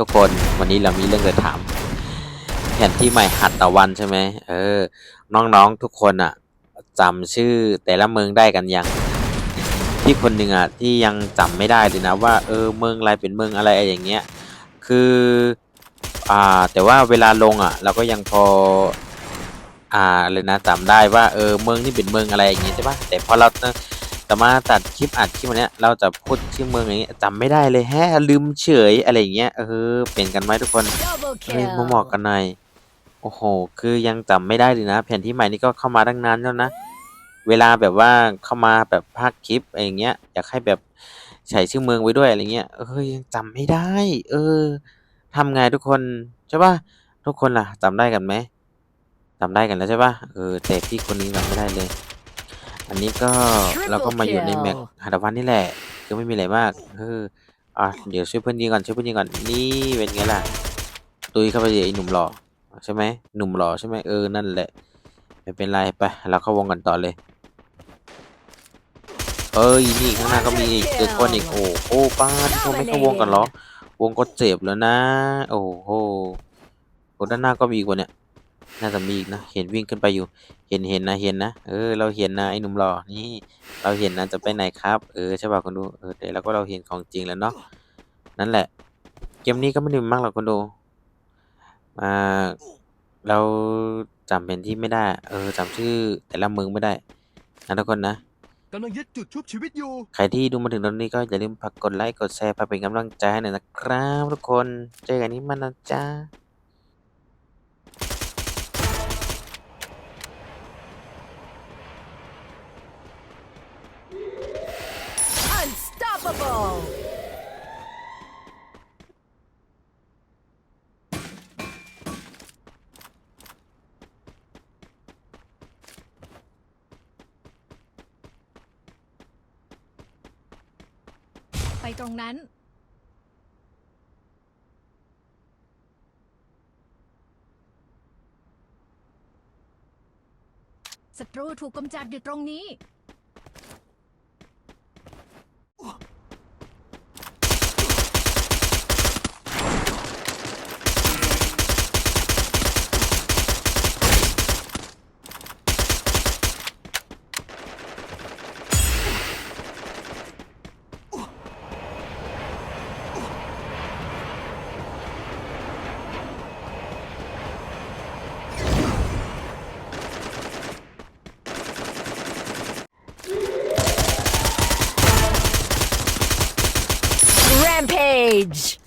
ทุกคนวันนี้เรามีเรื่องจะถามแผนที่ใหม่หัดตะวันใช่ไหมเออ น้องๆทุกคนอะจำชื่อแต่ละเมืองได้กันยังที่คนหนึ่งอะที่ยังจำไม่ได้เลยนะว่า เออเมืองอะไรเป็นเมืองอะไรอย่างเงี้ยคืออ่าแต่ว่าเวลาลงอะ เราก็ยังพออ่าเลยนะจำได้ว่าเออเมืองนี่เป็นเมืองอะไรอย่างเงี้ยใช่ปะแต่พอเรา จะมาตัดคลิปอัดคลิปวันเนี้ยเราจะพูดชื่อเมืองอย่างเงี้ยจำไม่ได้เลยแฮะลืมเฉยอะไรอย่างเงี้ยเออเปลี่ยนกันไหมทุกคน Double เฮ้ยมาบอก kill. กันหน่อยโอ้โห คือยังจำไม่ได้เลยนะ แผนที่ใหม่นี่ก็เข้ามาตั้งนานแล้วนะ เวลาแบบว่าเข้ามาแบบภาคคลิปอะไรอย่างเงี้ยอยากให้แบบใส่ชื่อเมืองไว้ด้วยอะไรเงี้ยเออยังจำไม่ได้ เออทำไงทุกคนใช่ปะทุกคนล่ะจำได้กันไหมจำได้กันแล้วใช่ปะเออแต่พี่คนนี้จำไม่ได้เลย อันนี้ก็เราก็มาอยู่ในแม็กหาดวันนี่แหละคือไม่มีอะไรมากเอออะเดี๋ยวช่วยเพื่อนยิงก่อนช่วยเพื่อนยิงก่อนนี่เป็นไงล่ะตุยเข้าไปดิไอ้หนุ่มหล่อใช่ไหมหนุ่มหล่อใช่ไหมเออนั่นแหละไม่เป็นไรไปเราเข้าวงกันต่อเลย เอ้ยนี่ข้างหน้าก็มีอีกเจอคนอีกโอ้โอ้ป้าที่เขาไม่เข้าวงกันเหรอวงก็เจ็บแล้วนะ โอ้โหโอ้ด้านหน้าก็มีอีกวะเนี่ย น่าจะมีอีกนะ เห็นวิ่งขึ้นไปอยู่ เห็นเห็นนะเห็นนะ เออ เราเห็นนะไอ้หนุ่มหล่อ นี่ เราเห็นนะจะไปไหนครับ เออใช่ป่ะคนดู เออแต่เราก็เราเห็นของจริงแล้วเนาะ นั่นแหละ เกมนี้ก็ไม่ได้มากหรอกคนดู อ่า เราจำเป็นที่ไม่ได้ เออจำชื่อแต่ละเมืองไม่ได้นะทุกคนนะ กำลังยึดจุดชุบชีวิตอยู่ ใครที่ดูมาถึงตอนนี้ก็อย่าลืมฝากกดไลค์ กดแชร์เพื่อเป็นกำลังใจให้หน่อยนะครับทุกคน เจอกันนี้มันนะจ๊ะ Unstoppable. ไป ตรงนั้น ศัตรูถูกกำจัดอยู่ตรงนี้ age.